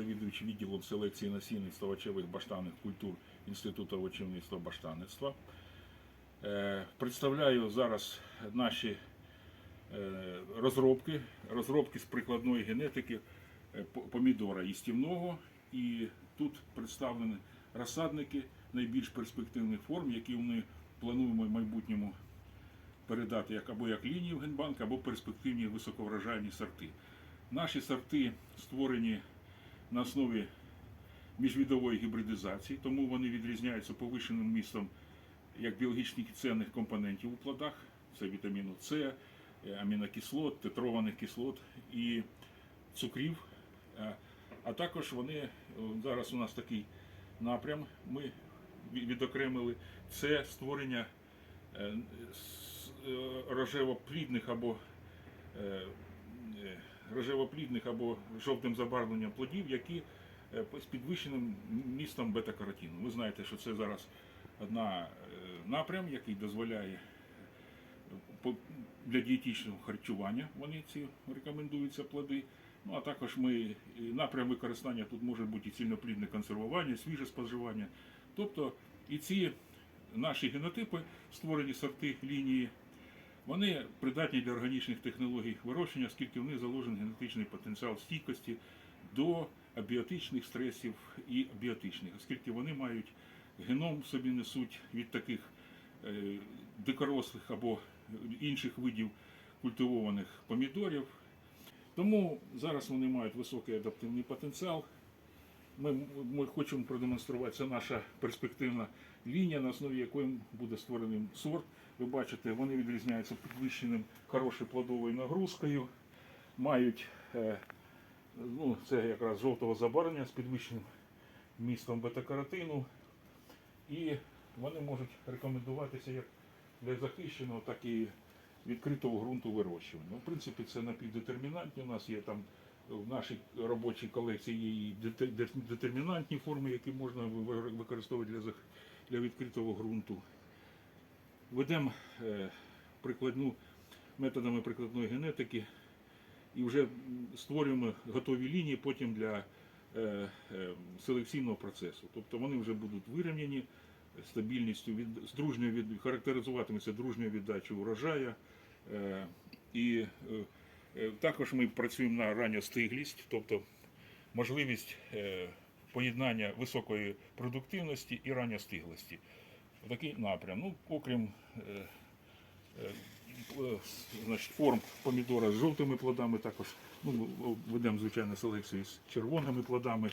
завідуючий відділом селекції насінництва овочевих баштанних культур Інституту овочівництва баштанництва. Е, Представляю зараз наші е, розробки, розробки з прикладної генетики е, помідора їстівного. І тут представлені розсадники найбільш перспективних форм, які ми плануємо в майбутньому передати як або як лінії в генбанк, або перспективні високоврожайні сорти. Наші сорти створені на основі міжвідової гібридизації, тому вони відрізняються повищеним містом як біологічних цінних компонентів у плодах, це вітаміну С, е, амінокислот, тетрованих кислот і цукрів. Е, А також вони зараз у нас такий напрям. Ми відокремили це створення е, е, рожевоплідних або е, е, рожевоплідних або жовтим забарвленням плодів, які е, з підвищеним містом бета-каротину. Ви знаєте, що це зараз одна е, напрям, який дозволяє для дієтичного харчування. Вони ці рекомендуються плоди. Ну а також ми напрям використання тут може бути і цільноплідне консервування, свіже споживання. Тобто і ці наші генотипи, створені сорти лінії, вони придатні для органічних технологій вирощення, оскільки в них заложений генетичний потенціал стійкості до абіотичних стресів і біотичних, оскільки вони мають геном собі несуть від таких е, дикорослих або інших видів культивованих помідорів. Тому зараз вони мають високий адаптивний потенціал. Ми, ми хочемо продемонструвати це наша перспективна лінія, на основі якої буде створений сорт. Ви бачите, вони відрізняються підвищеним хорошою плодовою нагрузкою, мають е, ну, це якраз жовтого забарвлення з підвищеним містом бета-каротину. І вони можуть рекомендуватися як для захищеного, так і відкритого ґрунту вирощування. Ну, В принципі, це напівдетермінантні. У нас є там в нашій робочій колекції є і детермінантні форми, які можна використовувати для, для відкритого ґрунту. Ведемо е, прикладну методами прикладної генетики і вже створюємо готові лінії потім для е, е, селекційного процесу. Тобто вони вже будуть вирівняні стабільністю, від, з дружньою від, характеризуватимуться дружньою віддачею урожаю. І також ми працюємо на ранньостиглість, тобто можливість е, поєднання високої продуктивності і ранньостиглості. Такий напрям. Ну, окрім е, е, е, значить, форм помідора з жовтими плодами, також ну, ведемо, звичайно, селекцію з червоними плодами.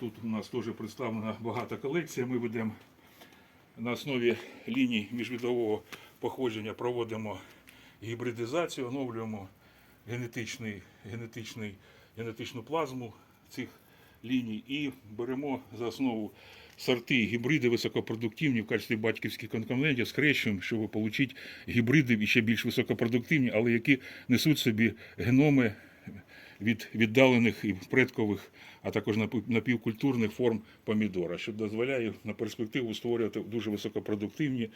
Тут у нас теж представлена багата колекція. Ми ведемо на основі ліній міжвідового походження, проводимо гібридизацію, оновлюємо генетичний, генетичний, генетичну плазму цих ліній. І беремо за основу сорти гібриди високопродуктивні в качестві батьківських конкоментів, скрещуємо, щоб отримати гібриди ще більш високопродуктивні, але які несуть собі геноми від віддалених і предкових, а також напівкультурних форм помідора, що дозволяє на перспективу створювати дуже високопродуктивні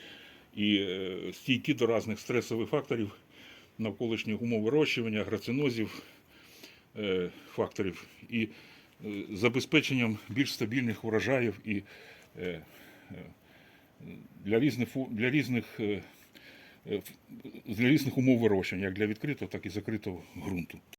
і е, стійкі до різних стресових факторів навколишніх умов вирощування, грацинозів, е, факторів і е, забезпеченням більш стабільних урожаїв і е, для різних для різних для різних умов вирощення, як для відкритого, так і закритого ґрунту.